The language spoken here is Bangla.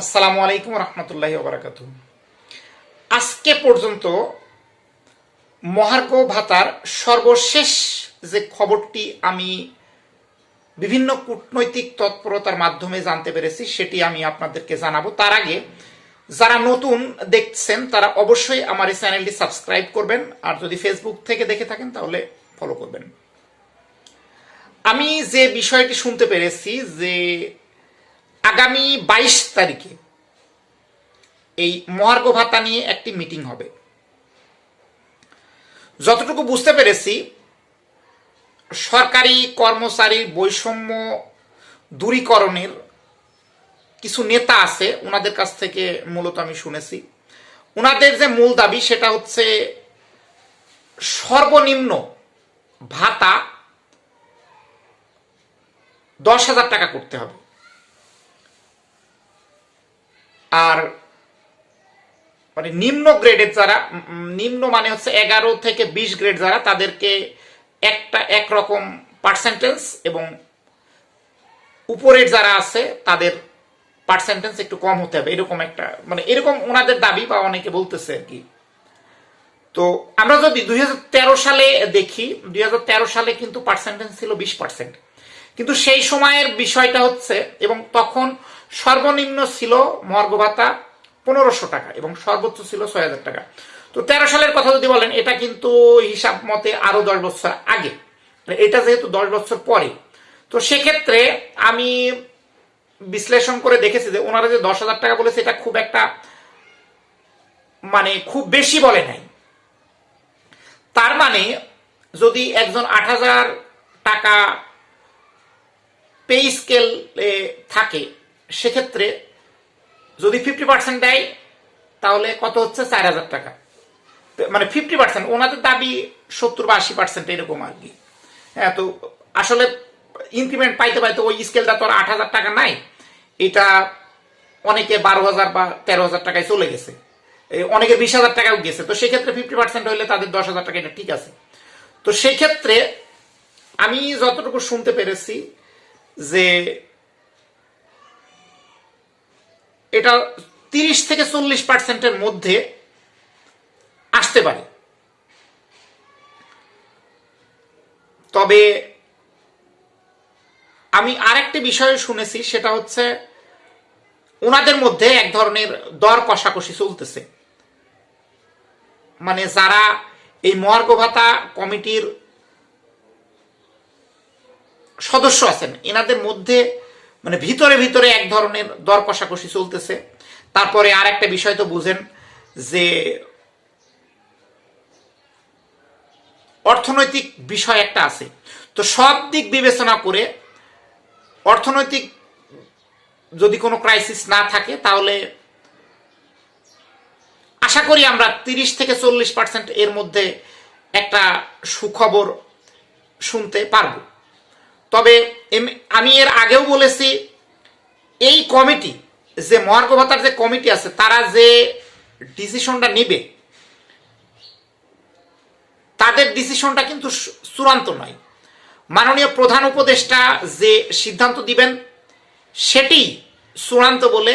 আসসালামু আলাইকুম রহমতুল্লাহি ওবরাকাত আজকে পর্যন্ত মহার্ঘ ভাতার সর্বশেষ যে খবরটি আমি বিভিন্ন কূটনৈতিক তৎপরতার মাধ্যমে জানতে পেরেছি, সেটি আমি আপনাদেরকে জানাব। তার আগে যারা নতুন দেখছেন, তারা অবশ্যই আমার এই চ্যানেলটি সাবস্ক্রাইব করবেন, আর যদি ফেসবুক থেকে দেখে থাকেন, তাহলে ফলো করবেন। আমি যে বিষয়টি শুনতে পেরেছি, যে আগামী বাইশ তারিখে এই মহার্ঘ ভাতা নিয়ে একটি মিটিং হবে। যতটুকু বুঝতে পেরেছি, সরকারি কর্মচারীর বৈষম্য দূরীকরণের কিছু নেতা আছে ওনাদের কাছ থেকে মূলত আমি শুনেছি। ওনাদের যে মূল দাবি, সেটা হচ্ছে সর্বনিম্ন ভাতা দশ হাজার টাকা করতে হবে আর মানে নিম্ন গ্রেডের যারা নিম্ন মানে হচ্ছে এগারো থেকে বিশ গ্রেড যারা, তাদেরকে একটা একরকম পার্সেন্টেজ এবং উপরের যারা আছে, তাদের পার্সেন্টেজ একটু কম হতে হবে। এরকম একটা মানে এরকম ওনাদের দাবি বা অনেকে বলতেছে আর কি। তো আমরা যদি দুই হাজার তেরো সালে দেখি, দুই হাজার তেরো সালে কিন্তু পার্সেন্টেজ ছিল বিশ পার্সেন্ট কিন্তু সেই সময়ের বিষয়টা হচ্ছে, এবং তখন সর্বনিম্ন ছিল মর্গ ভাতা পনেরোশো টাকা এবং সর্বোচ্চ ছিল ছয় হাজার টাকা। তো তেরো সালের কথা যদি বলেন, এটা কিন্তু হিসাব মতে আরও দশ বছর আগে। মানে এটা যেহেতু দশ বছর পরে। তো সেক্ষেত্রে আমি বিশ্লেষণ করে দেখেছি যে ওনারা যে দশ হাজার টাকা বলেছে, এটা খুব একটা মানে খুব বেশি বলে নাই। তার মানে যদি একজন আট হাজার টাকা পে স্কেল থাকে, সেক্ষেত্রে যদি ফিফটি পার্সেন্ট দেয়, তাহলে কত হচ্ছে? চার হাজার টাকা। মানে ফিফটি পার্সেন্ট ওনাদের দাবি সত্তর বা আশি পার্সেন্ট এরকম আর কি। হ্যাঁ তো আসলে ইনক্রিমেন্ট পাইতে পাইতে ওই স্কেলটা তো আর আট হাজার টাকা নাই। এটা অনেকে বারো হাজার বা তেরো হাজার টাকায় চলে গেছে। অনেকে বিশ হাজার টাকাও গেছে। তো সেক্ষেত্রে ফিফটি পার্সেন্ট হইলে তাদের দশ হাজার টাকা, এটা ঠিক আছে। তো সেক্ষেত্রে আমি যতটুকু শুনতে পেরেছি যে এটা তিরিশ থেকে চল্লিশ পার্সেন্টের মধ্যে আসতে পারে। তবে আমি আরেকটি বিষয় শুনেছি, সেটা হচ্ছে ওনাদের মধ্যে এক ধরনের দর কষাকষি চলতেছে। মানে যারা এই মহার্ঘ ভাতা কমিটির সদস্য আছেন, এনাদের মধ্যে মানে ভিতরে ভিতরে এক ধরনের দর কষাকষি চলতেছে। তারপরে আর একটা বিষয় তো বুঝেন যে অর্থনৈতিক বিষয় একটা আছে। তো সব দিক বিবেচনা করে অর্থনৈতিক যদি কোনো ক্রাইসিস না থাকে তাহলে আশা করি আমরা তিরিশ থেকে চল্লিশ পার্সেন্ট এর মধ্যে একটা সুখবর শুনতে পারব। তবে আমি এর আগেও বলেছি, এই কমিটি, যে মহার্ঘ ভাতার যে কমিটি আছে, তারা যে ডিসিশনটা নিবে, তাদের ডিসিশনটা কিন্তু চূড়ান্ত নয়। মাননীয় প্রধান উপদেষ্টা যে সিদ্ধান্ত দিবেন সেটি চূড়ান্ত বলে